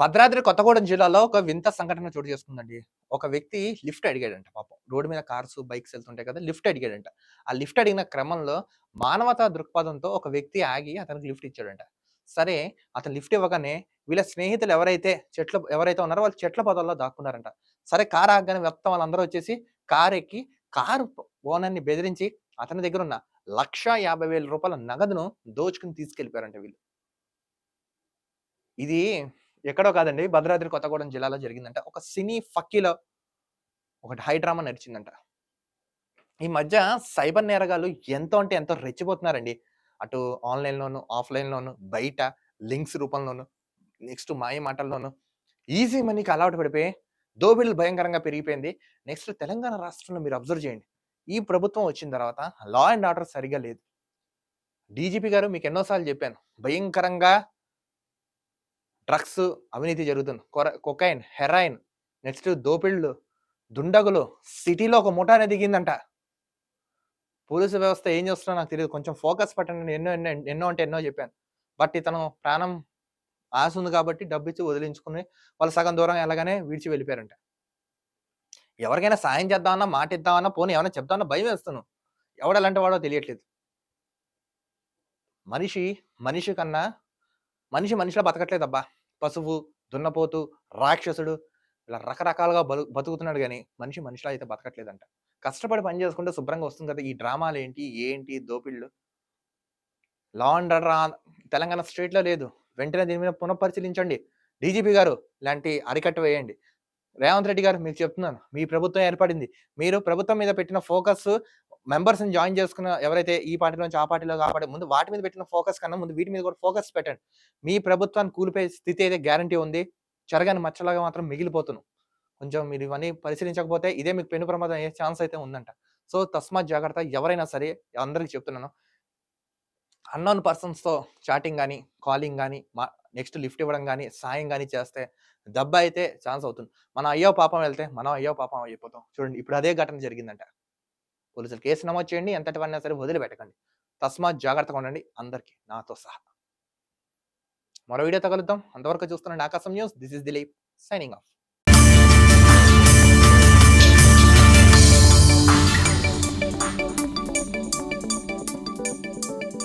భద్రాద్రి కొత్తగూడెం జిల్లాలో ఒక వింత సంఘటన చోటు చేసుకుందండి. ఒక వ్యక్తి లిఫ్ట్ అడిగాడంట పాపం. రోడ్డు మీద కార్స్, బైక్స్ వెళ్తుంటాయి కదా! లిఫ్ట్ అడిగాడంట. ఆ లిఫ్ట్ అడిగిన క్రమంలో మానవతా దృక్పథంతో ఒక వ్యక్తి ఆగి అతనికి లిఫ్ట్ ఇచ్చాడంట. సరే అతను లిఫ్ట్ ఇవ్వగానే వీళ్ళ స్నేహితులు ఎవరైతే చెట్లు ఎవరైతే ఉన్నారో వాళ్ళు చెట్ల పొదల్లో దాక్కున్నారంట. సరే కారు ఆగగానే మొత్తం వాళ్ళందరూ వచ్చేసి కారు ఎక్కి కారు ఓనర్‌ని బెదిరించి అతని దగ్గర ఉన్న లక్షా యాభై వేల రూపాయల నగదును దోచుకొని తీసుకెళ్ళిపోయారంట వీళ్ళు. ఇది ఎక్కడో కాదండి. భద్రాద్రి కొత్తగూడెం జిల్లాలో జరిగిందంట. ఒక సినీ ఫక్కీలో ఒకటి హై డ్రామా నడిచిందంట. ఈ మధ్య సైబర్ నేరగాళ్ళు ఎంతో అంటే ఎంతో రెచ్చిపోతున్నారండి. అటు ఆన్‌లైన్‌లోను, ఆఫ్‌లైన్‌లోను, బయట లింక్స్ రూపంలోను, నెక్స్ట్ మాయ మాటల్లోను, ఈజీ మనీకి అలవాటు పడిపోయి దోబిళ్ళు భయంకరంగా పెరిగిపోయింది. నెక్స్ట్ తెలంగాణ రాష్ట్రంలో మీరు అబ్జర్వ్ చేయండి. ఈ ప్రభుత్వం వచ్చిన తర్వాత లా అండ్ ఆర్డర్ సరిగా లేదు. డీజీపీ గారు మీకు ఎన్నోసార్లు చెప్పాను. భయంకరంగా డ్రగ్స్ అవినీతి జరుగుతుంది. కొర కొకైన్, హెరాయిన్ నెక్స్ట్ దోపిళ్ళు దుండగులు సిటీలో ఒక ముఠానే దిగిందంట. పోలీసు వ్యవస్థ ఏం చేస్తున్నా నాకు తెలియదు కొంచెం ఫోకస్ పెట్టండి. నేను ఎన్నో ఎన్నో ఎన్నో అంటే ఎన్నో చెప్పాను. బట్ ఇతను ప్రాణం ఆశ ఉంది కాబట్టి డబ్బిచ్చి వదిలించుకొని వాళ్ళు సగం దూరం ఎలాగనే విడిచి వెళ్ళిపోయారంట. ఎవరికైనా సాయం చేద్దామన్నా, మాట ఇద్దామన్నా, పోనీ ఏమన్నా చెప్దామన్నా భయమేస్తుంది. ఎవడు ఎలాంటి వాడో తెలియట్లేదు. మనిషి మనిషి కన్నా మనిషి మనిషిలో బతకట్లేదబ్బా! పశువు, దున్నపోతు, రాక్షసుడు ఇలా రకరకాలుగా బలు బతుకుతున్నాడు కానీ మనిషి మనిషిలా అయితే బతకట్లేదంట. కష్టపడి పని చేసుకుంటే శుభ్రంగా వస్తుంది కదా! ఈ డ్రామాలు ఏంటి? ఏంటి లా అండ్ ఆర్డర్ తెలంగాణ స్టేట్‌లో లేదు. వెంటనే దీని మీద పునఃపరిశీలించండి. డీజీపీ గారు ఇలాంటి అరికట్ట వేయండి. రేవంత్ రెడ్డి గారు మీకు చెప్తున్నాను. మీ ప్రభుత్వం ఏర్పడింది. మీరు ప్రభుత్వం మీద పెట్టిన ఫోకస్ మెంబర్స్‌ని జాయిన్ చేసుకున్న ఎవరైతే ఈ పార్టీలో నుంచి ఆ పార్టీలో కాబట్టి ముందు వాటి మీద పెట్టిన ఫోకస్ కన్నా ముందు వీటి మీద కూడా ఫోకస్ పెట్టండి. మీ ప్రభుత్వాన్ని కూలిపోయే స్థితి అయితే గ్యారంటీ ఉంది. చెరగని మచ్చలాగా మాత్రం మిగిలిపోతున్నాం. కొంచెం మీరు ఇవన్నీ పరిశీలించకపోతే ఇదే మీకు పెను ప్రమాదం అయ్యే ఛాన్స్ అయితే ఉందంట. సో, తస్మాత్ జాగ్రత్త. ఎవరైనా సరే అందరికి చెప్తున్నాను. అన్నోన్ పర్సన్స్‌తో చాటింగ్ కానీ కాలింగ్ కానీ మా నెక్స్ట్ లిఫ్ట్ ఇవ్వడం కానీ సాయం కానీ చేస్తే దెబ్బ అయితే ఛాన్స్ అవుతుంది. మనం అయ్యో పాపం వెళ్తే మనం అయ్యో పాపం అయిపోతాం. చూడండి ఇప్పుడు అదే ఘటన జరిగిందంట. పోలీసులు కేసు నమోదు చేయండి. ఎంతటి వాడినైనా సరే వదిలిపెట్టకండి. తస్మాత్ జాగ్రత్తగా ఉండండి అందరికి నాతో సహా. మరో వీడియోతో కలుద్దాం. అంతవరకు చూస్తున్నాండి Aakaasam news. This is Dileep signing off.